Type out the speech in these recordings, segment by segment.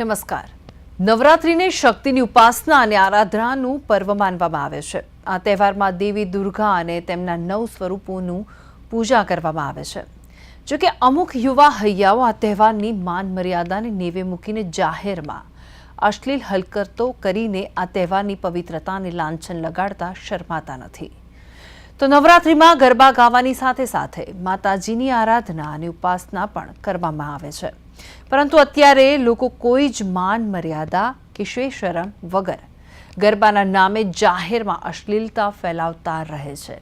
નમસ્કાર. નવરાત્રિને શક્તિની ઉપાસના અને આરાધનાનું પર્વ માનવામાં આવે છે. આ તહેવારમાં દેવી દુર્ગા અને તેમના નવ સ્વરૂપોનું પૂજા કરવામાં આવે છે. જોકે અમુક યુવા હૈયાઓ આ તહેવારની માન મર્યાદાને નેવે મૂકીને જાહેરમાં અશ્લીલ હલકતો કરીને આ તહેવારની પવિત્રતાને લાંછન લગાડતા શરમાતા નથી. તો નવરાત્રિમાં ગરબા ગાવાની સાથે સાથે માતાજીની આરાધના અને ઉપાસના પણ કરવામાં આવે છે. પરંતુ અત્યારે લોકો કોઈ જ માન, મર્યાદા કે શરમ વગર ગરબાના નામે જાહેરમાં અશ્લીલતા ફેલાવતા રહે છે.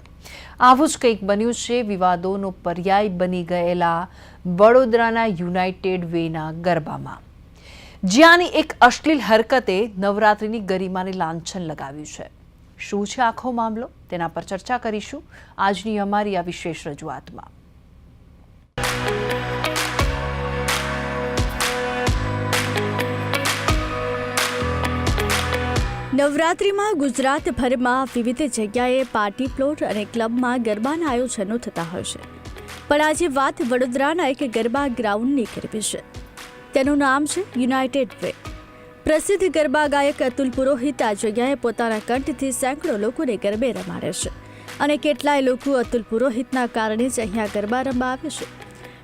આવું જ કંઈક બન્યું છે. વિવાદોનો પર્યાય બની ગયેલા વડોદરાના યુનાઇટેડ વેના ગરબામાં. જ્યાંની એક અશ્લીલ હરકતે નવરાત્રિની ગરિમાને લાંછન લગાવ્યું છે. શું છે આખો મામલો? તેના પર ચર્ચા કરીશું. આજની અમારી આ વિશેષ રજૂઆતમાં. નવરાત્રિમાં ગુજરાતભરમાં વિવિધ જગ્યાએ પાર્ટી પ્લોટ અને ક્લબમાં ગરબાના આયોજનો થતા હોય છે. પણ આજે વાત વડોદરાના એક ગરબા ગ્રાઉન્ડની કરવી છે. તેનું નામ છે યુનાઇટેડ વે. પ્રસિદ્ધ ગરબા ગાયક અતુલ પુરોહિત આ જગ્યાએ પોતાના કંઠથી સેંકડો લોકોને ગરબે રમાડે છે અને કેટલાય લોકો અતુલ પુરોહિતના કારણે જ અહીંયા ગરબા રમવા આવે છે.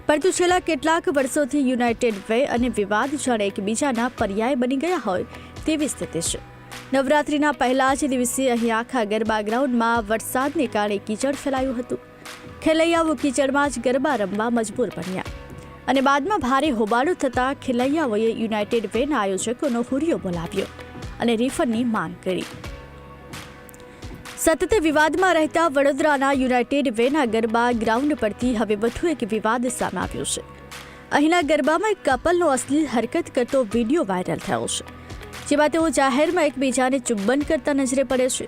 પરંતુ છેલ્લા કેટલાક વર્ષોથી યુનાઇટેડ વે અને વિવાદ જાણે એકબીજાના પર્યાય બની ગયા હોય તેવી સ્થિતિ છે. નવરાત્રિના પહેલા જ દિવસે અહીં આખા ગરબા ગ્રાઉન્ડમાં વરસાદને કારણે કીચડ ફેલાયું હતું. ખેલૈયાઓ કીચડમાં જ ગરબા રમવા મજબૂર બન્યા. અને બાદમાં ભારે હોબાળો થતાં ખેલૈયાઓએ યુનાઇટેડ વેના આયોજકોનો હુરિયો બોલાવ્યો અને રિફંડની માંગ કરી. સતત વિવાદમાં રહેતા વડોદરાના યુનાઇટેડ વેના ગરબા ગ્રાઉન્ડ પરથી હવે વધુ એક વિવાદ સામે આવ્યો છે. અહીંના ગરબામાં એક કપલનો અશ્લીલ હરકત કરતો વીડિયો વાયરલ થયો છે. જેમાં તેઓ જાહેરમાં એકબીજાને ચુંબન કરતા નજરે પડે છે.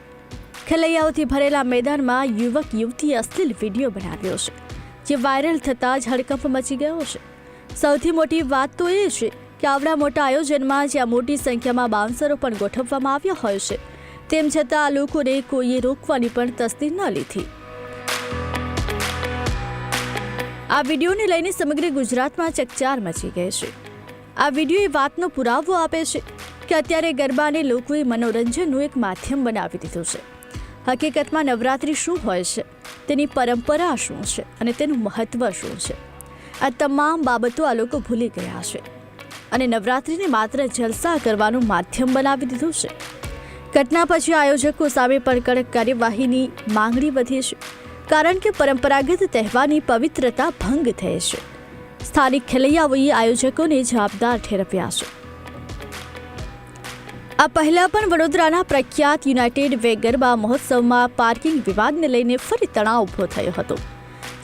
ખેલૈયાઓથી ભરેલા મેદાનમાં યુવક યુવતીએ અશ્લીલ વીડિયો બનાવ્યો છે, જે વાયરલ થતાં જ હડકંપ મચી ગયો છે. સૌથી મોટી વાત તો એ છે કે આવડા મોટા આયોજનમાં જ્યાં મોટી સંખ્યામાં બાઉન્સરો પણ ગોઠવવામાં આવ્યા હોય છે, તેમ છતાં આ લોકોને કોઈએ રોકવાની પણ તસ્દી ન લીધી. આ વિડીયોને લઈને સમગ્ર ગુજરાતમાં ચકચાર મચી ગઈ છે. આ વીડિયો એ વાતનો પુરાવો આપે છે કે અત્યારે ગરબાને લોકોએ મનોરંજનનું એક માધ્યમ બનાવી દીધું છે. હકીકતમાં નવરાત્રિ શું હોય છે? તેની પરંપરા શું છે? અને તેનું મહત્વ શું છે? આ તમામ બાબતો આ લોકો ભૂલી ગયા છે. અને નવરાત્રિને માત્ર જલસા કરવાનું માધ્યમ બનાવી દીધું છે. ઘટના પછી આયોજકો સામે પણ કડક કાર્યવાહીની માંગણી વધી છે. કારણ કે પરંપરાગત તહેવારની પવિત્રતા ભંગ થઈ છે. સ્થાનિક ખેલૈયાઓએ આયોજકોને જવાબદાર ઠેરવ્યા છે. આ પહેલા પણ વડોદરાના પ્રખ્યાત યુનાઇટેડ વે ગરબા મહોત્સવમાં પાર્કિંગ વિવાદને લઈને ફરી તણાવ ઊભો થયો હતો,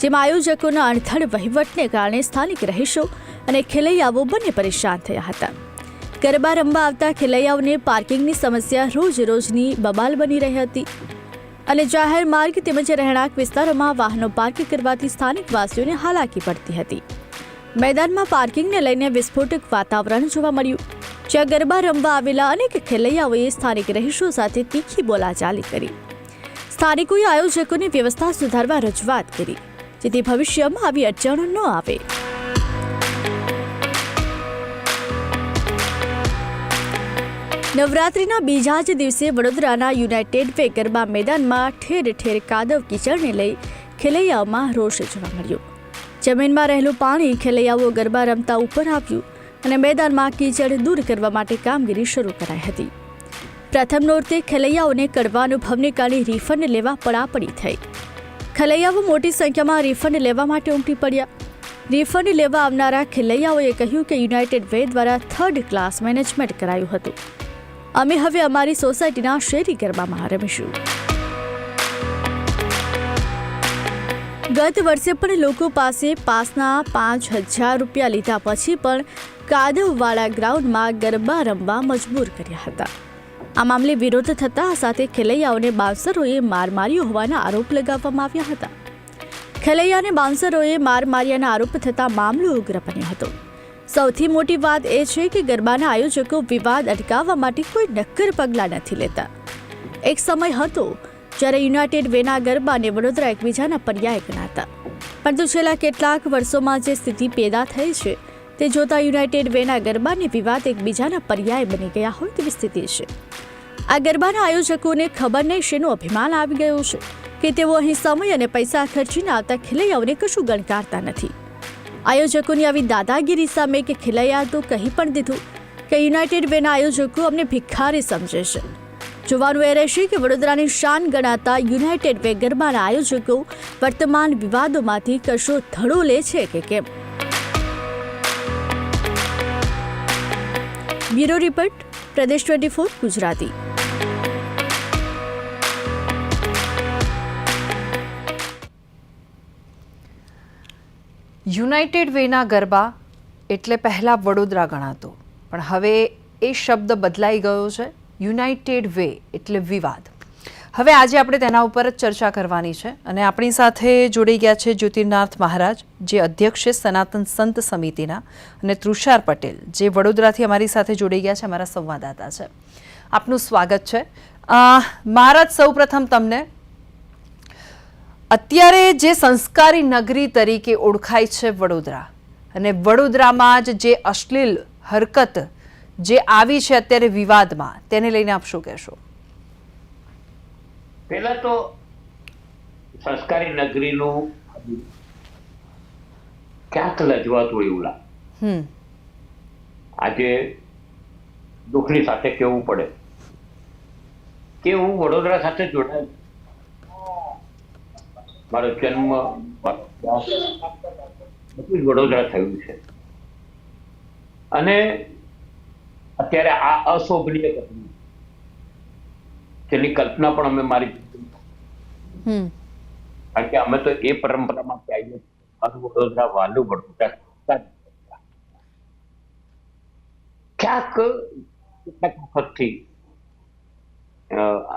જેમાં આયોજકોના અણથડ વહીવટને કારણે સ્થાનિક રહીશો અને ખેલૈયાઓ બંને પરેશાન થયા હતા. ગરબા રમવા આવતા ખેલૈયાઓને પાર્કિંગની સમસ્યા રોજ રોજની બબાલ બની રહી હતી અને જાહેર માર્ગ તેમજ રહેણાંક વિસ્તારોમાં વાહનો પાર્ક કરવાથી સ્થાનિક વાસીઓને હાલાકી પડતી હતી. મેદાનમાં પાર્કિંગને લઈને વિસ્ફોટક વાતાવરણ જોવા મળ્યું. જ્યાં ગરબા રમવા આવેલા અનેક ખેલૈયાઓએ સ્થાનિક રહીશો સાથે તીખી બોલાચાલી કરી. સ્થાનિકોએ આયોજકોની વ્યવસ્થા સુધારવા રજૂઆત કરી, જેથી ભવિષ્યમાં આવી અડચણો ન આવે. નવરાત્રિના બીજા જ દિવસે વડોદરાના યુનાઇટેડ વે ગરબા મેદાનમાં ઠેર ઠેર કાદવ કીચડને લઈ ખેલૈયાઓમાં રોષ જોવા મળ્યો. જમીનમાં રહેલું પાણી ખેલૈયાઓ ગરબા રમતા ઉપર આવ્યું. અને મેદાનમાં કીચડ દૂર કરવા માટે કામગીરી શરૂ કરાઈ હતી. પ્રથમ નોરતે ખેલૈયાઓને કડવા અનુભવને કારણે રિફંડ લેવા પડાપડી થઈ. ખેલૈયાઓ મોટી સંખ્યામાં રિફંડ લેવા માટે ઉમટી પડ્યા. રિફંડ લેવા આવનારા ખેલૈયાઓએ કહ્યું કે યુનાઇટેડ વે દ્વારા થર્ડ ક્લાસ મેનેજમેન્ટ કરાયું હતું. અમે હવે અમારી સોસાયટીના શેરી ગરબામાં રમીશું. ગત વર્ષે પણ લોકો પાસે પાસના પાંચ હજાર રૂપિયા લીધા પછી પણ કાદવવાળા ગ્રાઉન્ડમાં ગરબા રમવા મજબૂર કર્યા હતા. આ મામલે વિરોધ થતા સાથે ખેલૈયાઓને બાઉન્સરોએ માર માર્યો હોવાના આરોપ લગાવવામાં આવ્યા હતા. ખેલૈયાને બાઉન્સરોએ માર માર્યાના આરોપ થતાં મામલો ઉગ્ર બન્યો હતો. સૌથી મોટી વાત એ છે કે ગરબાના આયોજકો વિવાદ અટકાવવા માટે કોઈ નક્કર પગલાં નથી લેતા. એક સમય હતો જ્યારે યુનાઇટેડ વેના ગરબા અને વડોદરા એકબીજાના પર્યાય ગણાતા. પરંતુ છેલ્લા કેટલાક વર્ષોમાં જે સ્થિતિ પેદા થઈ છે તે જોતા યુનાઇટેડ વેના ગરબાને વિવાદ એકબીજાના પર્યાય બની ગયા હોય તેવી સ્થિતિ છે. આ ગરબાના આયોજકોને ખબર નહીં શેનું અભિમાન આવી ગયું છે કે તેઓ અહીં સમય અને પૈસા ખર્ચીને આવતા ખેલૈયાઓને કશું ગણકારતા નથી. આયોજકોની આવી દાદાગીરી સામે કે ખેલૈયા તો કહી પણ દીધું કે યુનાઇટેડ વેના આયોજકો અમને ભિખારી સમજે છે. જોવાનું એ રહેશે કે વડોદરાની શાન ગણાતા યુનાઇટેડ વે ગરબાના આયોજકો વર્તમાન વિવાદોમાંથી કશો ધડો લે છે કે કેમ? Bureau report, Pradesh twenty four, Gujarati. United વેના garba એટલે પહેલાં વડોદરા ગણાતો. પણ હવે એ શબ્દ બદલાઈ ગયો છે. યુનાઇટેડ વે એટલે વિવાદ. હવે આજે આપણે તેના ઉપર જ ચર્ચા કરવાની છે અને આપણી સાથે જોડાઈ ગયા છે જ્યોતિર્નાથ મહારાજ, જે અધ્યક્ષ છે સનાતન સંત સમિતિના અને તૃષાર પટેલ, જે વડોદરાથી અમારી સાથે જોડાઈ ગયા છે, અમારા સંવાદદાતા છે. આપનું સ્વાગત છે. મહારાજ, સૌપ્રથમ તમને અત્યારે જે સંસ્કારી નગરી તરીકે ઓળખાય છે વડોદરા અને વડોદરામાં જ જે અશ્લીલ હરકત જે આવી છે અત્યારે વિવાદમાં, તેને લઈને આપ શું કહેશો? પેલા તો સંસ્કારી નગરીનું ક્યાંક લજવાતું એવું લાગે. આજે દુઃખની સાથે કેવું પડે? કે હું વડોદરા સાથે જોડાયેલ મારો જન્મ બધું જ વડોદરા થયું છે. અને અત્યારે આ અશોભનીય ઘટના તેની કલ્પના પણ અમે મારી કારણ કે અમે તો એ પરંપરામાં આવીએ વડોદરા વાલું વડોદરા. ક્યાંક કેટલાક વખતથી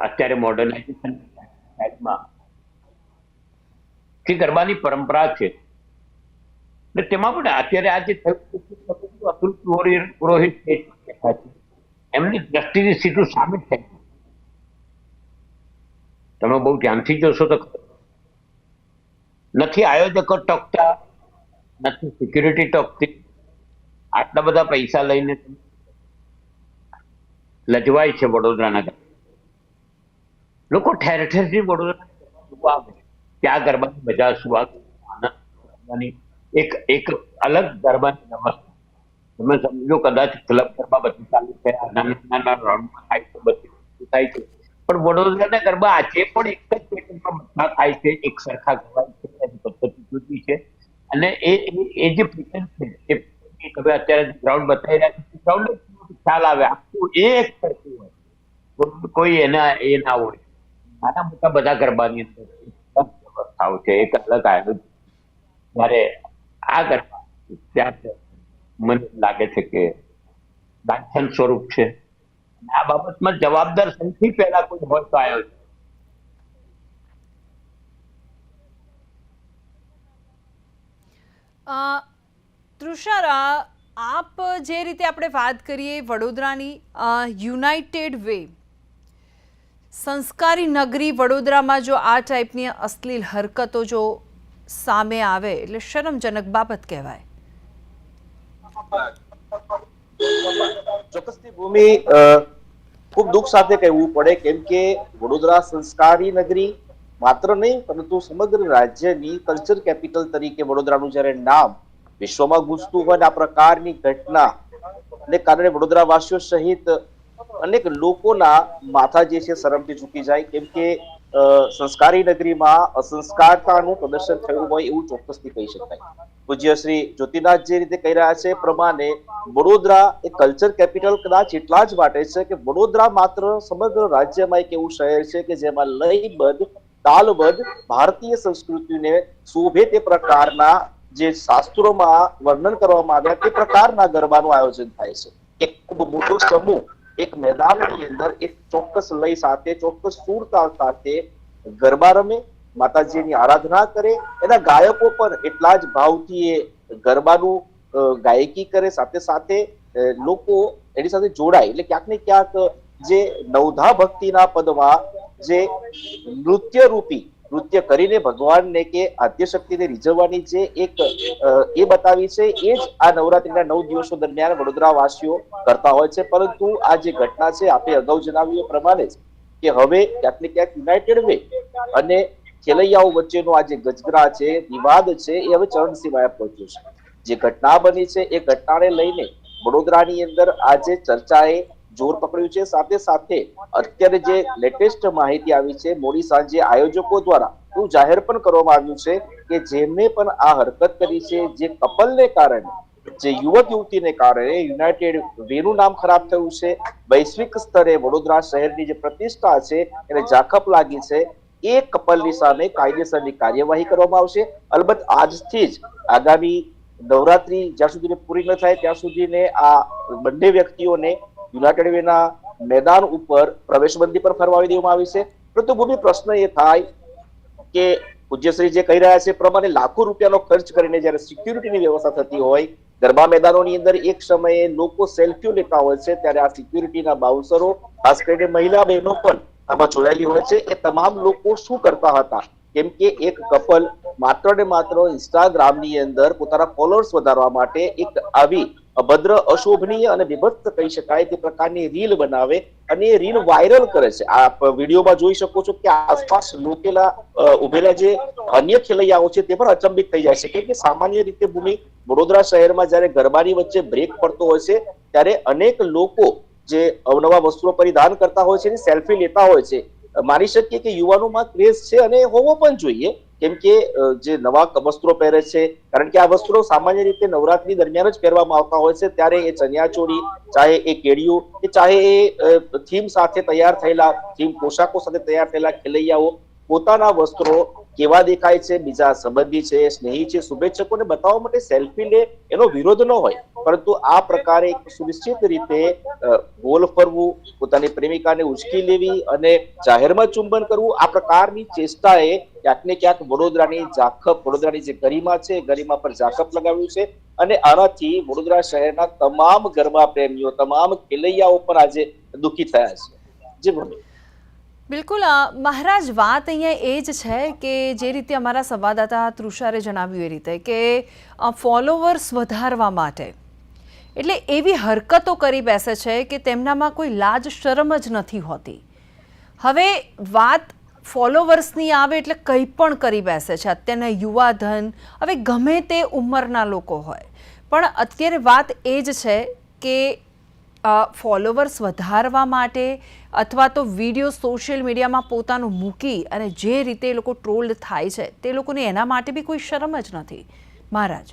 અત્યારે મોડર્નાઇઝેશન જે ગરબાની પરંપરા છે, ને તેમાં પણ અત્યારે આ જે થયું અતુલ પુરોહિત એમની દ્રષ્ટિની સીધું સામે થઈ. તમે બહુ ધ્યાનથી જોશો તો. નથી આયોજકો ટકતા, નથી સિક્યુરિટી ટકતી. આટલા બધા પૈસા લઈને લજવાય છે વડોદરાના. લોકો ઠેર ઠેરથી વડોદરા ત્યાં ગરબાની મજા આનંદ એક એક અલગ ગરબાની વ્યવસ્થા. તમે સમજો કદાચ ક્લબ ગરબા બધી ચાલુ છે નાના નાના રાઉન્ડમાં થાય છે બધી થાય છે. પણ વડોદરાના ગરબા આજે પણ એક જ પેટર્નમાં થાય છે, એક સરખા છે, એની પદ્ધતિ જુદી છે. અને એ, એ- જે પેટર્ન છે, એ તમે અત્યારે ગ્રાઉન્ડ બતાવી રહ્યા છે ગ્રાઉન્ડ ખ્યાલ આવે, આખું એક સરખું હોય. કોઈ- એના, એ ના હોય. નાના મોટા બધા ગરબાની અંદર વ્યવસ્થાઓ છે, એક અલગ આયોજન જ્યારે આ ગરબા ત્યાં મને લાગે છે કે લાંછન સ્વરૂપ છે. આ બાબતમાં જવાબદાર સૌથી પહેલા કોઈ હોય તો આવ્યો છે. તૃષાર આપ જે રીતે આપણે વાત કરીએ વડોદરાની યુનાઇટેડ વે સંસ્કારી નગરી વડોદરામાં જો આ ટાઈપની અશ્લીલ હરકતો જો સામે આવે એટલે શરમજનક બાબત કહેવાય. ચોક્કસથી ભૂમિ ખૂબ દુઃખ સાથે કહેવું પડે કેમ કે વડોદરા સંસ્કારી નગરી માત્ર નહીં, પરંતુ સમગ્ર રાજ્યની કલ્ચર કેપિટલ તરીકે વડોદરાનું જ્યારે નામ વિશ્વમાં ગુંજતું હોય આ પ્રકારની ઘટના ને કારણે વડોદરા વાસીઓ સહિત અનેક લોકોના માથા જે છે, શરમથી ઝૂકી જાય. કેમ કે સંસ્કારી નગરીમાં અસંસ્કારતાનું પ્રદર્શન થયું હોય એવું ચોક્કસથી કહી શકાય. પૂજ્ય શ્રી જ્યોતિનાથ જે રીતે કહી રહ્યા છે પ્રમાણે વડોદરા એ કલ્ચર કેપિટલ કદાચ એટલા જ માટે છે કે વડોદરા માત્ર સમગ્ર રાજ્યમાં એક એવું શહેર છે કે જેમાં લયબદ્ધ, તાલબદ્ધ ભારતીય સંસ્કૃતિને શોભે તે પ્રકારના જે શાસ્ત્રોમાં વર્ણન કરવામાં આવ્યા તે પ્રકારના ગરબાનું આયોજન થાય છે. એક ખૂબ મોટો સમૂહ એક મેદાનની અંદર એક ચોક્કસ લય સાથે, ચોક્કસ સુરતાલ સાથે ગરબા રમે, માતાજીની આરાધના કરે. એના ગાયકો પણ એટલા જ ભાવથી એ ગરબાનું ગાયકી કરે. સાથે સાથે લોકો એની સાથે જોડાય. એટલે ક્યાંક ને ક્યાંક જે નવધા ભક્તિના પદમાં જે નૃત્ય રૂપી નૃત્ય કરીને ભગવાનને કે આદ્યશક્તિને રીઝવવાની જે એક એ બતાવી છે, એ જ આ નવરાત્રીના નવ દિવસો દરમિયાન વડોદરા વાસીઓ કરતા હોય છે. પરંતુ આ જે ઘટના છે, આપે અગાઉ જણાવ્યું એ પ્રમાણે જ કે હવે ક્યાંક ને ક્યાંક યુનાઇટેડ વે અને ખેલૈયાઓ વચ્ચેનો આ જે ગજગરા છે, વિવાદ છે, એ હવે ચરણસીમાએ પહોંચ્યો છે. જે ઘટના બની છે, એ ઘટનાને લઈને વડોદરાની અંદર આજે ચર્ચાએ જોર પકડ્યું છે. સાથે સાથે અત્યારે જે લેટેસ્ટ માહિતી આવી છે, મોડી સાંજે આયોજકો દ્વારા એવું જાહેર પણ કરવામાં આવ્યું છે કે જેમને પણ આ હરકત કરી છે, જે કપલને કારણે, જે યુવક યુવતીને કારણે યુનાઇટેડ વેનું નામ ખરાબ થયું છે, વૈશ્વિક સ્તરે વડોદરા શહેરની જે પ્રતિષ્ઠા છે, એને જાખપ લાગી છે, એ કપલની સામે કાયદેસરની કાર્યવાહી કરવામાં આવશે. અલબત્ત આજથી જ આગામી નવરાત્રી જ્યાં સુધી પૂરી ન થાય, ત્યાં સુધીને આ બંને વ્યક્તિઓને યુનાઇટેડ વેના મેદાન ઉપર પ્રવેશબંધી પર ફરમાવી દેવામાં આવી છે. પરંતુ ભૂમિ પ્રશ્ન એ થાય કે પૂજ્યશ્રી જે કહી રહ્યા છે પ્રમાણે લાખો રૂપિયાનો ખર્ચ કરીને જ્યારે સિક્યુરિટીની વ્યવસ્થા થતી હોય, ગરબા મેદાનોની અંદર એક સમયે લોકો સેલ્ફીઓ લેતા હોય છે, ત્યારે આ સિક્યુરિટીના બાઉન્સરો, ખાસ કરીને મહિલા બહેનો પણ આમાં જોડાયેલી હોય છે. એ તમામ લોકો શું કરતા હતા? કેમ કે એક કપલ માત્ર ને માત્ર ઇન્સ્ટાગ્રામની અંદર પોતાના ફોલોઅર્સ વધારવા માટે એક આવી અભદ્ર, અશોભનીય અને વિભક્ત કહી શકાય તે પ્રકારની રીલ બનાવે અને એ રીલ વાયરલ કરે છે. આપ વિડીયોમાં જોઈ શકો છો કે આસપાસ લોકેલા ઉભેલા જે અન્ય ખેલૈયાઓ છે તે પણ અચંબિત થઈ જાય છે. કેમ કે સામાન્ય રીતે ભૂમિ વડોદરા શહેરમાં જ્યારે ગરબાની વચ્ચે બ્રેક પડતો હોય છે, ત્યારે અનેક લોકો જે અવનવા વસ્ત્રો પરિધાન કરતા હોય છે સેલ્ફી લેતા હોય છે. માની શકીએ કે યુવાનોમાં ક્રેઝ છે અને હોવો પણ જોઈએ. કેમ કે જે નવા વસ્ત્રો પહેરે છે, કારણ કે આ વસ્ત્રો સામાન્ય રીતે નવરાત્રી દરમિયાન જ પહેરવામાં આવતા હોય છે. ત્યારે એ ચણિયાચોળી ચાહે એ કેડિયું કે ચાહે એ થીમ સાથે તૈયાર થયેલા, થીમ પોશાકો સાથે તૈયાર થયેલા ખેલૈયાઓ પોતાના વસ્ત્રો કેવા દેખાય છે, બીજા સંબંધી છે, સ્નેહી છે, શુભેચ્છકોને બતાવવા માટે સેલ્ફી લે, એનો વિરોધ ન હોય. પરંતુ આ પ્રકારે સુનિશ્ચિત રીતે ગોલ ફરવું, પોતાની પ્રેમિકાને ઉચકી લેવી અને જાહેરમાં ચુંબન કરવું, આ પ્રકારની ચેષ્ટાએ ક્યાંક ને ક્યાંક વડોદરાની જાખપ, વડોદરાની જે ગરિમા છે, ગરિમા પર જાખપ લગાવ્યું છે અને આનાથી વડોદરા શહેરના તમામ ગરબા પ્રેમીઓ, તમામ ખેલૈયાઓ પણ આજે દુઃખી થયા છે. જી ભૂમિ બિલકુલ મહારાજ, વાત અહીંયા એ જ છે કે જે રીતે અમારા સંવાદદાતા તૃષારે જણાવ્યું એ રીતે કે ફોલોવર્સ વધારવા માટે. એટલે એવી હરકતો કરી બેસે છે કે તેમનામાં કોઈ લાજ, શરમ જ નથી હોતી. હવે વાત ફોલોવર્સની આવે એટલે કંઈ પણ કરી બેસે છે. અત્યારના યુવા ધન, હવે ગમે તે ઉંમરના લોકો હોય. પણ અત્યારે વાત એ જ છે કે ફોલોવર્સ વધારવા માટે અથવા તો વીડિયો સોશિયલ મીડિયામાં પોતાનું મૂકી અને જે રીતે એ લોકો ટ્રોલ્ડ થાય છે તે લોકોને એના માટે બી કોઈ શરમ જ નથી. મહારાજ.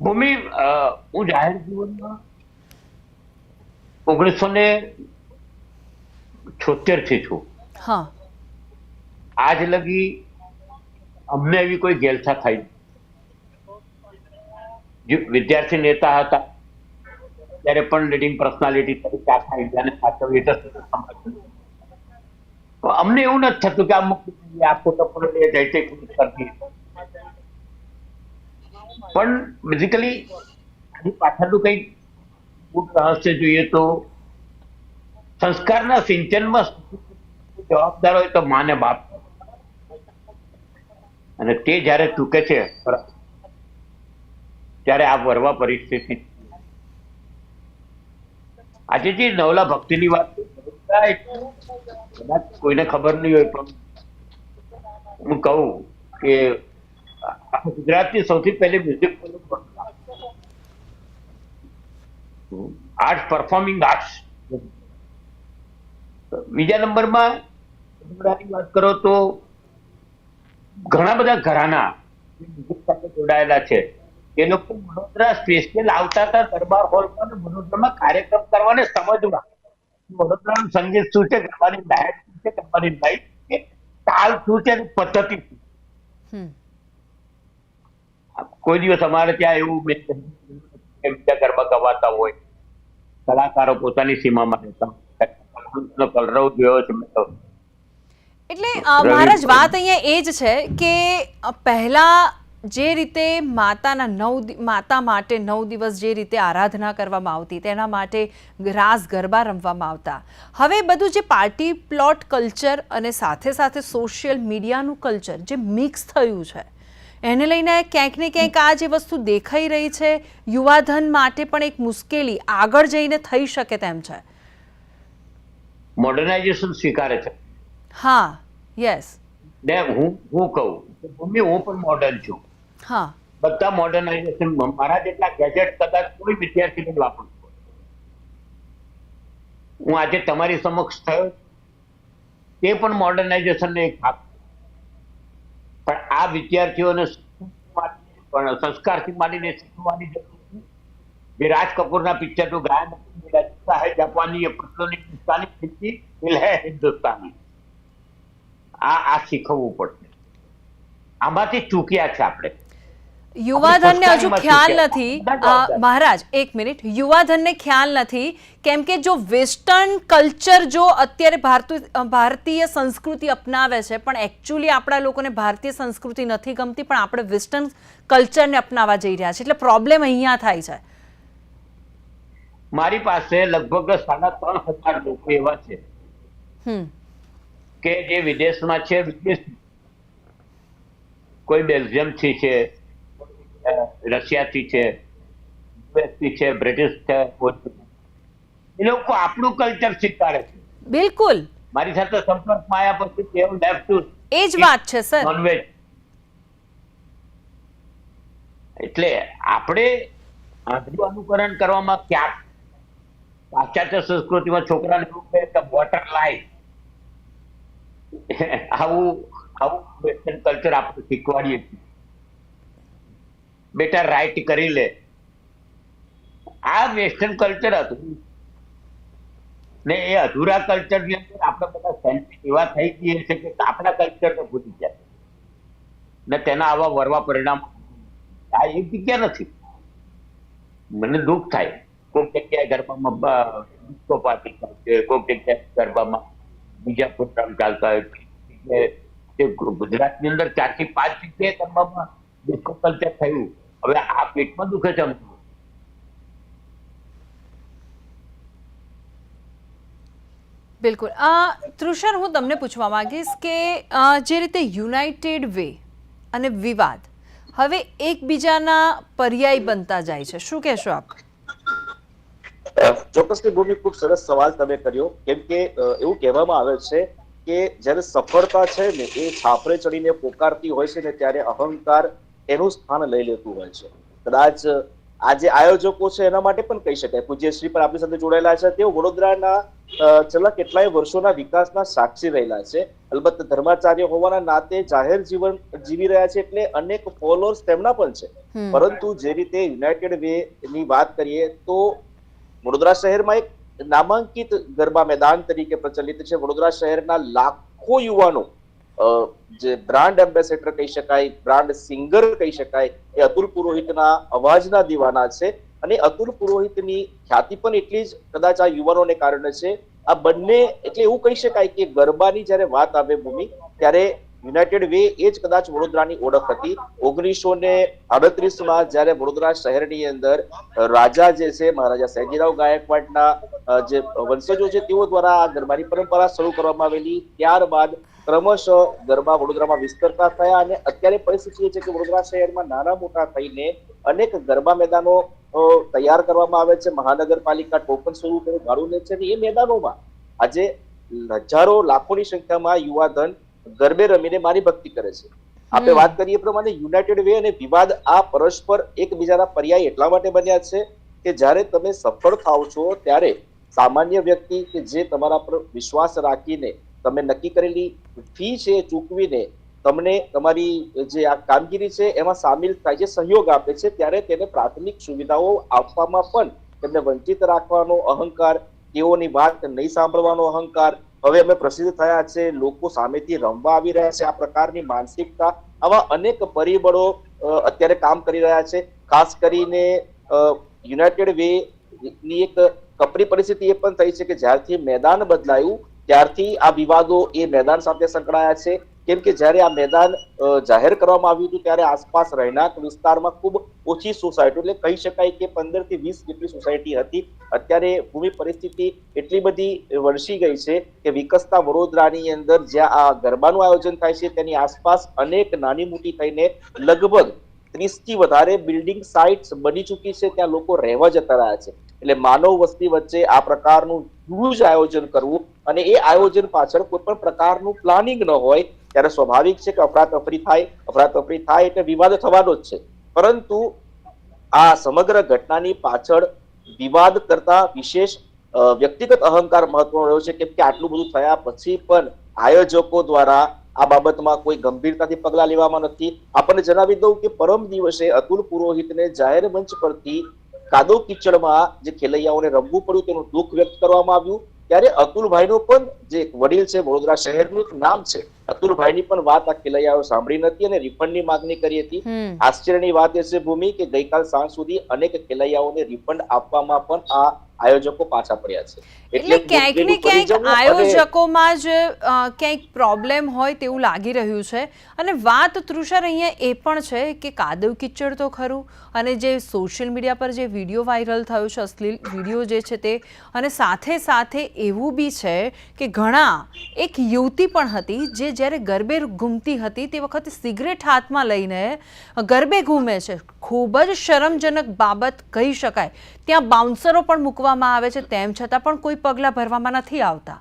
ભૂમિ હું જાહેર જીવનમાં ઓગણીસો ને છોતેરથી છું. હા. આજ લગી અમને એવી કોઈ ગેલસા થઈ. વિદ્યાર્થી નેતા હતા ત્યારે પણ લીડિંગ પર્સનાલિટી તરીકે આખા ઇન્ડિયાને સંભાળ્યું. તો અમને એવું નથી થતું કે આ મુખ્ય આ ફોટો જઈ જઈ કરતી પણ બેઝિકલી પાછળનું કઈ મૂળ રહસ્ય જોઈએ તો સંસ્કારના સિંચનમાં જવાબદાર હોય તો માને બાપ અને તે જ્યારે ચૂકે છે, ત્યારે આ વરવા પરિસ્થિતિ આજે જે નવલા ભક્તિની વાત કોઈને ખબર નહીં હોય, પણ હું કહું કે ગુજરાતની સૌથી પહેલી મ્યુઝિક આર્ટ પરફોર્મિંગ આર્ટ્સ બીજા નંબરમાં વાત કરો તો ઘણા બધા ઘરાના સાથે જોડાયેલા છે. એ લોકો વડોદરા સ્પેશિયલ આવતા હતા દરબાર હોલમાં વડોદરામાં કાર્યક્રમ કરવાને સમજવા વડોદરાનું સંગીત શું છે ગરબાની ડાયટ શું છે ગરબાની લાઈટ છે તાલ શું છે પદ્ધતિ શું કોઈ દિવસ અમારે ત્યાં એવું બીજા ગરબા ગવાતા હોય. કલાકારો પોતાની સીમામાં રહેતા હોય. કલરવ જોયો છે મેં તો. એટલે મહારાજ વાત અહીંયા એ જ છે કે પહેલા જે રીતે માતાના નવ માતા માટે નવ દિવસ જે રીતે આરાધના કરવામાં આવતી તેના માટે રાસ ગરબા રમવામાં આવતા. હવે બધું જે પાર્ટી પ્લોટ કલ્ચર અને સાથે સાથે સોશિયલ મીડિયાનું કલ્ચર જે મિક્સ થયું છે એને લઈને ક્યાંક ને ક્યાંક આ જે વસ્તુ દેખાઈ રહી છે યુવાધન માટે પણ એક મુશ્કેલી આગળ જઈને થઈ શકે તેમ છે. મોડર્નાઇઝેશન સ્વીકારે છે. હા યસ હું હું કહું મમ્મી હું પણ મોડર્ન છું. બધા મોડર્નાઇઝેશન મારા જેટલા ગેજેટ કદાચ કોઈ વિદ્યાર્થીને વાપરતું હું આજે તમારી સમક્ષ થયો તે પણ મોડર્નાઇઝેશનનો એક ભાગ પણ આ વિદ્યાર્થીઓને પણ સંસ્કારથી માંડીને શીખવાની જરૂર જે રાજ કપૂરના પિક્ચરનું ગાયન હે જાપાની એ પત્રોની હિન્દુસ્તાની સ્થિતિ એટલે હિન્દુસ્તાની. આ આ શીખવવું પડશે. આમાંથી ચૂક્યા છે આપણે. યુવાધનને હજુ ખ્યાલ નથી. મહારાજ એક મિનિટ. યુવાધનને ખ્યાલ નથી. કેમ કે જો વેસ્ટર્ન કલ્ચર જો અત્યારે ભારતીય સંસ્કૃતિ અપનાવે છે પણ એકચ્યુઅલી આપણા લોકોને ભારતીય સંસ્કૃતિ નથી ગમતી પણ આપણે વેસ્ટર્ન કલ્ચરને અપનાવવા જઈ રહ્યા છે એટલે પ્રોબ્લેમ અહીંયા થાય છે. મારી પાસે લગભગ સાડા ત્રણ હજાર લોકો એવા છે હમ. કે જે વિદેશમાં છે વિદેશ કોઈ બેલ્જિયમથી છે રશિયાથી છે યુએસથી છે બ્રિટિશ છે એ લોકો આપણું કલ્ચર સ્વીકારે છે. બિલકુલ. મારી સાથે સંપર્કમાં આવ્યા પછી તેઓ લેફ્ટ ટુ એ જ વાત છે સર. નોનવેજ એટલે આપણે આંધળું અનુકરણ કરવામાં ક્યાંક પાશ્ચાત્ય સંસ્કૃતિમાં છોકરાને એવું કહે કે વોટર લાઈફ આવું આવું વેસ્ટર્ન કલ્ચર આપણે શીખવાડીએ છીએ. બેટા રાઈટ કરી લે. આ વેસ્ટર્ન કલ્ચર હતું. ને એ અધૂરા કલ્ચરની અંદર આપણે બધા સેન્સિટિવ એવા થઈ જઈએ છે કે આપણા કલ્ચરને ભૂલી જાય ને તેના આવા વરવા પરિણામ. આ એક જગ્યા નથી. મને દુઃખ થાય. કોઈક જગ્યાએ ગરબામાં ડિસ્કો પાર્ટી છે, કોઈક જગ્યાએ ગરબામાં બીજા પ્રોગ્રામ ચાલતા હોય જગ્યાએ ગુજરાતની અંદર ચારથી પાંચ જગ્યાએ ગરબામાં disco કલ્ચર થયું. હવે આ પેટમાં દુખે છે બિલકુલ. તૃષાર હું તમને પૂછવા માંગીશ કે જે રીતે યુનાઇટેડ વે અને વિવાદ હવે એકબીજાના પર્યાય બનતા જાય છે. શું કહેશો આપ? ચોક્કસની ભૂમિ ખૂબ સરસ સવાલ તમે કર્યો. કેમ કે એવું કહેવામાં આવે છે કે જ્યારે સફળતા છે ને એ છાપરે ચડીને પોકારતી હોય છે ને ત્યારે અહંકાર એનું સ્થાન લઈ લેતું હોય છે. કદાચ આ જે આયોજકો છે એના માટે પણ કહી શકાય. પૂજ્યશ્રી પણ આપણી સાથે જોડાયેલા છે. તેઓ વડોદરાના છેલ્લા કેટલાય વર્ષોના વિકાસના સાક્ષી રહેલા છે. અલબત્ત ધર્માચાર્ય હોવાના નાતે જાહેર જીવન જીવી રહ્યા છે એટલે અનેક ફોલોઅર્સ તેમના પણ છે. પરંતુ જે રીતે યુનાઇટેડ વે ની વાત કરીએ તો વડોદરા શહેરમાં એક નામાંકિત ગરબા મેદાન તરીકે પ્રચલિત છે. વડોદરા શહેરના લાખો યુવાનો જે બ્રાન્ડ એમ્બેસેડર કહી શકાય બ્રાન્ડ સિંગર કહી શકાય, એ અતુલ પુરોહિતના અવાજના દીવાના છે. અને અતુલ પુરોહિતની ખ્યાતિ પણ એટલી જ કદાચ આ યુવાનોને કારણે છે. આ બંને એટલે એવું કહી શકાય કે ગરબાની જ્યારે વાત આવે ભૂમિ, ત્યારે યુનાઇટેડ વે એ જ કદાચ વડોદરાની ઓળખ હતી. ઓગણીસો ને અડત્રીસમાં જ્યારે વડોદરા શહેરની અંદર રાજા જે છે, મહારાજા સયાજીરાવ ગાયકવાડના જે વંશજો છે, તેઓ દ્વારા આ ગરબાની પરંપરા શરૂ કરવામાં આવેલી. ત્યારબાદ ક્રમશઃ ગરબા વડોદરામાં વિસ્તરતા થયા અને અત્યારે પરિસ્થિતિ એ છે કે વડોદરા શહેરમાં નાના મોટા થઈને અનેક ગરબા મેદાનો તૈયાર કરવામાં આવે છે. મહાનગરપાલિકા ટોકન કરી ભાડું લે છે એ મેદાનોમાં આજે હજારો લાખોની સંખ્યામાં યુવાધન ગરબે રમીને મારી ભક્તિ કરે છે. આપણે વાત કરીએ પ્રમાણે યુનાઇટેડ વે અને વિવાદ આ પરસ્પર એકબીજાના પર્યાય એટલા માટે બન્યા છે કે જ્યારે તમે સફળ થાવ છો ત્યારે સામાન્ય વ્યક્તિ કે જે તમારા પર વિશ્વાસ રાખીને તમે નક્કી કરેલી ફી છે ચૂકવીને તમને તમારી જે આ કામગીરી છે એમાં સામેલ થાય છે સહયોગ આપે છે ત્યારે તેને પ્રાથમિક સુવિધાઓ આપવામાં પણ તેમને વંચિત રાખવાનો અહંકાર તેઓની વાત નહીં સાંભળવાનો અહંકાર હવે અમે પ્રસિદ્ધ થયા છે. લોકો સામેથી રમવા આવી રહ્યા છે આ પ્રકારની માનસિકતા આવા અનેક પરિબળો અત્યારે કામ કરી રહ્યા છે. ખાસ કરીને યુનાઇટેડ વે ની એક કપરી પરિસ્થિતિ એ પણ થઈ છે કે જ્યારથી મેદાન બદલાયું, ત્યારથી આ વિવાદો એ મેદાન સાથે સંકળાયા છે. કેમ કે જ્યારે આ મેદાન જાહેર કરવામાં આવ્યું હતું ત્યારે આસપાસ રહેણાંક વિસ્તારમાં ખૂબ ઓછી સોસાયટી એટલે કહી શકાય કે પંદરથી વીસ જેટલી સોસાયટી હતી. અત્યારે ભૂમિ પરિસ્થિતિ એટલી બધી વરસી ગઈ છે કે વિકસતા વડોદરાની અંદર જ્યાં આ ગરબાનું આયોજન થાય છે તેની આસપાસ અનેક નાની મોટી થઈને લગભગ ત્રીસથી વધારે બિલ્ડિંગ સાઇટ્સ બની ચૂકી છે, ત્યાં લોકો રહેવા જતા રહ્યા છે. એટલે માનવ વસ્તી વચ્ચે આ પ્રકારનું huge આયોજન કરવું અને એ આયોજન પાછળ કોઈ પણ પ્રકારનું પ્લાનિંગ ન હોય ત્યારે સ્વાભાવિક છે કે અફરાતફરી થાય અફરાતફરી થાય એટલે વિવાદ થવાનો જ છે. પરંતુ આ સમગ્ર ઘટનાની પાછળ વિવાદ કરતા વિશેષ વ્યક્તિગત અહંકાર મહત્વનો રહ્યો છે. કેમ કે આટલું બધું થયા પછી પણ આયોજકો દ્વારા આ બાબતમાં કોઈ ગંભીરતાથી પગલા લેવામાં નથી. આપણને જણાવી દઉં કે પરમ દિવસે અતુલ પુરોહિતને જાહેર મંચ પરથી કાદવ કિચડમાં જે ખેલૈયાઓને રમવું પડ્યું તેનું દુઃખ વ્યક્ત કરવામાં આવ્યું. ત્યારે અતુલભાઈનું પણ જે એક વડીલ છે વડોદરા શહેરનું એક નામ છે. અતુલભાઈની પણ વાત આ ખેલૈયાઓ સાંભળી નથી અને રિફંડની માંગણી કરી હતી. આશ્ચર્યની વાત એ છે ભૂમિ કે ગઈકાલ સાંજ સુધી અનેક ખેલૈયાઓને રિફંડ આપવામાં પણ આ આયોજકો પાછા પડ્યા છે. એટલે ક્યાંક ને ક્યાંક આયોજકોમાં જ ક્યાંક પ્રોબ્લેમ હોય તેવું લાગી રહ્યું છે. અને વાત તૃષાર અહીંયા એ પણ છે કે કાદવ કિચડ તો ખરું. અને જે સોશિયલ મીડિયા પર જે વીડિયો વાયરલ થયો છે અશ્લીલ વીડિયો જે છે તે. અને સાથે સાથે એવું બી છે કે ઘણા એક યુવતી પણ હતી જે જ્યારે ગરબે ઘૂમતી હતી તે વખતે સિગરેટ હાથમાં લઈને ગરબે ઘૂમે છે. ખૂબ જ શરમજનક બાબત કહી શકાય. ત્યાં બાઉન્સરો પણ મૂકવામાં આવે છે, તેમ છતાં પણ કોઈ પગલાં ભરવામાં નથી આવતા.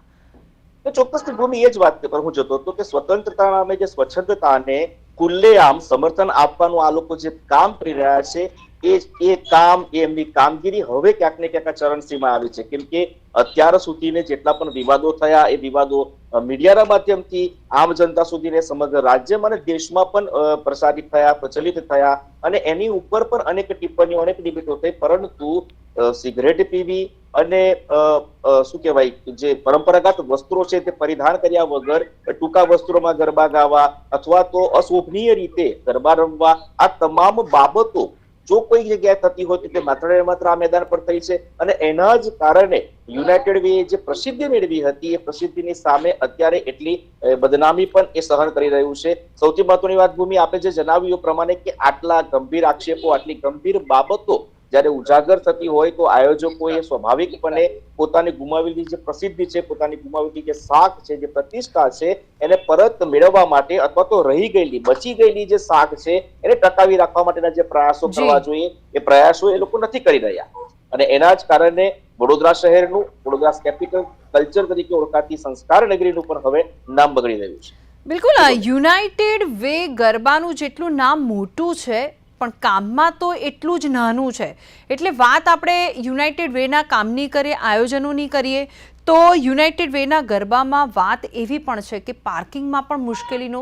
તો ચોક્કસ ભૂમિ એ જ વાત પર હું જતો હતો કે સ્વતંત્રતા નામે જે સ્વચ્છતાને ખુલ્લેઆમ સમર્થન આપવાનું આ લોકો જે કામ કરી રહ્યા છે એ એ કામ એમની કામગીરી હવે ક્યાંક ને ક્યાંક ચરણસીમાં આવી છે. કેમ કે અત્યાર સુધીને જેટલા પણ વિવાદો થયા, એ વિવાદો મીડિયાના માધ્યમથી આમ જનતા સુધીને સમગ્ર રાજ્યમાં અને દેશમાં પણ પ્રસારિત થયા, પ્રચલિત થયા અને એની ઉપર પણ અનેક ટિપ્પણીઓ, અનેક ડિબેટો થઈ. પરંતુ સિગરેટ પીવી અને શું કહેવાય, જે પરંપરાગત વસ્ત્રો છે તે પરિધાન કર્યા વગર ટૂંકા વસ્ત્રોમાં ગરબા ગાવા અથવા તો અશોભનીય રીતે ગરબા રમવા આ તમામ બાબતો જો કોઈ જગ્યાએ થતી હોય તો તે માત્ર ને માત્ર આ મેદાન પર થઈ છે. અને એના જ કારણે યુનાઇટેડ વે જે પ્રસિદ્ધિ મેળવી હતી, એ પ્રસિદ્ધિની સામે અત્યારે એટલી બદનામી પણ એ સહન કરી રહ્યું છે. સૌથી મહત્વની વાત ભૂમિ આપે જે જણાવ્યું પ્રમાણે કે આટલા ગંભીર આક્ષેપો, આટલી ગંભીર બાબતો જ્યારે ઉજાગર થતી હોય તો આયોજકોએ સ્વાભાવિકપણે પોતાની ગુમાવેલી જે પ્રસિદ્ધિ છે પોતાની ગુમાવેલી જે શાખ છે જે પ્રતિષ્ઠા છે એને પરત મેળવવા માટે અથવા તો રહી ગયેલી બચી ગયેલી જે શાખ છે એને ટકાવી રાખવા માટેના જે પ્રયાસો કરવા જોઈએ એ પ્રયાસો એ લોકો નથી કરી રહ્યા. અને એના જ કારણે વડોદરા શહેરનું વડોદરા કેપિટલ કલ્ચર તરીકે ઓળખાતી સંસ્કાર નગરીનું પણ હવે નામ બગડી રહ્યું છે. બિલકુલ યુનાઇટેડ વે ગરબાનું જેટલું નામ મોટું છે પણ કામમાં તો એટલું જ નાનું છે. એટલે વાત આપણે યુનાઇટેડ વેના કામની કરીએ, આયોજનોની કરીએ, તો યુનાઇટેડ વેના ગરબામાં વાત એવી પણ છે કે પાર્કિંગમાં પણ મુશ્કેલીનો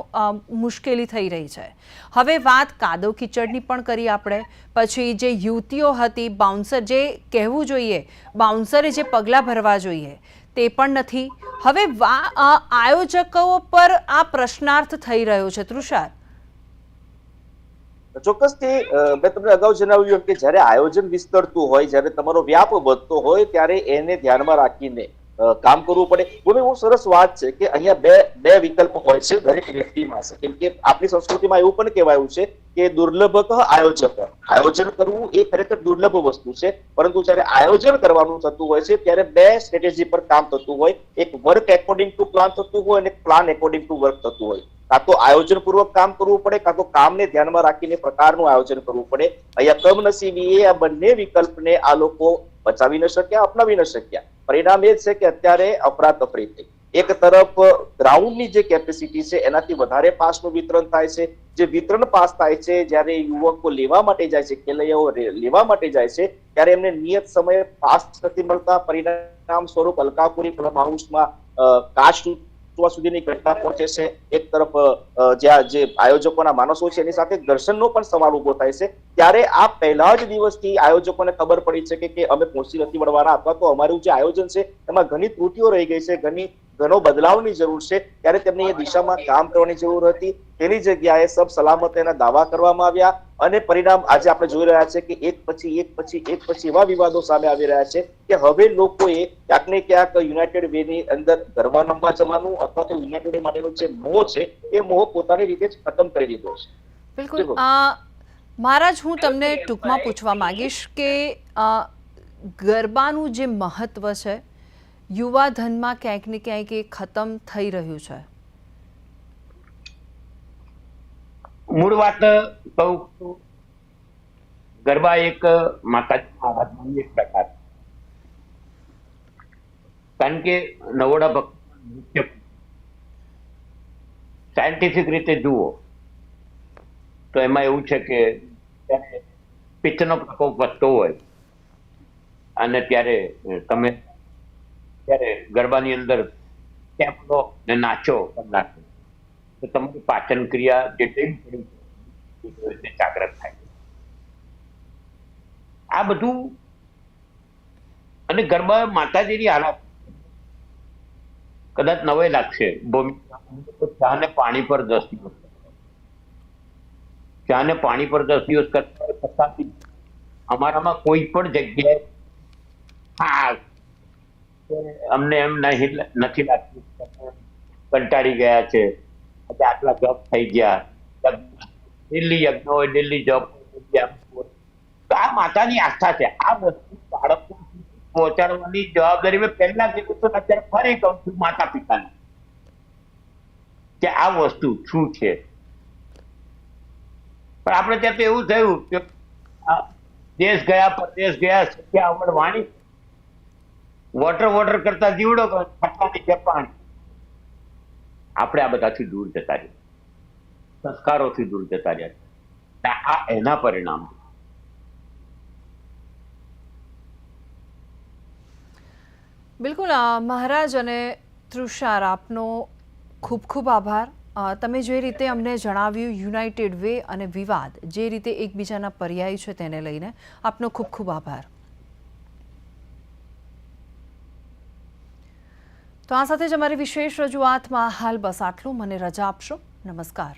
મુશ્કેલી થઈ રહી છે. હવે વાત કાદવ કિચડની પણ કરી આપણે. પછી જે યુવતીઓ હતી, બાઉન્સર જે કહેવું જોઈએ, બાઉન્સરે જે પગલાં ભરવા જોઈએ, તે પણ નથી. હવે આયોજકો પર આ પ્રશ્નાર્થ થઈ રહ્યો છે. તૃષાર ચોક્કસથી મેં તમને અગાઉ જણાવ્યું કે જ્યારે આયોજન વિસ્તરતું હોય, જ્યારે તમારો વ્યાપ વધતો હોય, ત્યારે એને ધ્યાનમાં રાખીને કામ કરવું પડે. ભૂમિ, બહુ સરસ વાત છે કે અહીંયા બે બે વિકલ્પ હોય છે દરેક વ્યક્તિમાં કેમ કે આપણી સંસ્કૃતિમાં એવું પણ કહેવાયું છે કે દુર્લભ આયોજક આયોજન કરવું એ ખરેખર દુર્લભ વસ્તુ છે. પરંતુ જ્યારે આયોજન કરવાનું થતું હોય છે, ત્યારે બે સ્ટ્રેટેજી પર કામ થતું હોય. એક વર્ક એકોર્ડિંગ ટુ પ્લાન થતું હોય અને પ્લાન એકોર્ડિંગ ટુ વર્ક થતું હોય. કાં તો આયોજન પૂર્વક કામ કરવું પડે, કાં તો કામને ધ્યાનમાં રાખીને પ્રકારનું આયોજન કરવું પડે. અહીંયા કમનસીબીએ આ બંને વિકલ્પને આ લોકો બચાવી ન શક્યા, અપનાવી ન શક્યા. પરિણામ એ છે કે અત્યારે અફરાતફરી થઈ. એક તરફ ગ્રાઉન્ડની જે કેપેસિટી છે, એનાથી વધારે પાસનું વિતરણ થાય છે. જે વિતરણ પાસ થાય છે, જ્યારે યુવકો લેવા માટે જાય છે, ખેલૈયાઓ લેવા માટે જાય છે, ત્યારે એમને નિયત સમયે પાસ નથી મળતા. પરિણામ સ્વરૂપ અલકાપુરી ક્લબ હાઉસમાં કાચ તૂટવા સુધીની ઘટના પહોંચે છે. એક તરફ જ્યાં જે આયોજકોના માણસો છે, એની સાથે ઘર્ષણનો પણ સવાલ ઊભો થાય છે. ત્યારે આ પહેલા જ દિવસથી આયોજકોને ખબર પડી છે કે અમે પહોંચી નથી વળવાના અથવા તો અમારું જે આયોજન છે, એમાં ઘણી ત્રુટીઓ રહી ગઈ છે, ઘણી, ઘણો બદલાવની જરૂર છે. ત્યારે તેમને એ દિશામાં કામ કરવાની જરૂર હતી. તેની જગ્યાએ સબ સલામત એના દાવા કરવામાં આવ્યા અને પરિણામ આજે આપણે જોઈ રહ્યા છે કે એક પછી એક પછી એક પછી એવા વિવાદો સામે આવી રહ્યા છે કે હવે લોકોએ ક્યાંક ને ક્યાંક યુનાઇટેડ વે ની અંદર ગરબા નમવા જવાનું અથવા તો યુનાઇટેડ માટેનો જે મોહ છે એ મોહ પોતાની રીતે જ ખતમ કરી દીધો છે. બિલકુલ. મહારાજ હું તમને ટૂંકમાં પૂછવા માંગીશ કે ગરબાનું જે મહત્વ છે યુવા ધનમાં ક્યાંક ને ક્યાંક એ ખતમ થઈ રહ્યું છે. મૂળ વાત કહું ગરબા એક માતાજી એક પ્રકાર કારણ કે નવોડા ભક્ત સાયન્ટિફિક રીતે જુઓ, તો એમાં એવું છે કે પિત્તનો પ્રકોપ વધતો હોય અને ત્યારે તમે ત્યારે ગરબાની અંદર ટેપ લો ને નાચો કલાક તો તમારી પાચન ક્રિયા જે છે રીતે જાગ્રત થાય. આ બધું અને ગરબા માતાજીની આરાપ કદાચ નવે લાગશે. ચા ને પાણી પર દસ દિવસ. ચા પાણી પર દસ દિવસ કરતા અમારામાં કોઈ પણ જગ્યાએ હા અમને એમ નહીં નથી લાગતું. કંટાળી ગયા છે. આજે આટલા જપ થઈ ગયા દિલ્હી યજ્ઞ હોય દિલ્હી તો આ માતાની આસ્થા છે આ વસ્તુ બાળકો પહોંચાડવાની જવાબદારી મેં પહેલા કીધું તો અત્યારે ફરી કહું છું માતા પિતાની કે આ વસ્તુ શું છે પણ આપણે ત્યાં તો એવું થયું કે દેશ ગયા પરદેશ ગયા શીખ્યા આવડ વાણી વોટર વોટર કરતા જીવડો ફટવાની પાણી આપણે આ બધાથી દૂર જતા રહ્યા. સંસ્કારોથી દૂર જતા રહ્યા આ એના પરિણામ. બિલકુલ મહારાજ અને તૃષાર, આપનો ખૂબ ખૂબ આભાર. તમે જે રીતે અમને જણાવ્યું યુનાઇટેડ વે અને વિવાદ, જે રીતે એકબીજાના પર્યાય છે તેને લઈને, આપનો ખૂબ ખૂબ આભાર. તો આ સાથે જ અમારી વિશેષ રજૂઆતમાં હાલ બસ આટલું. મને રજા આપશો. નમસ્કાર.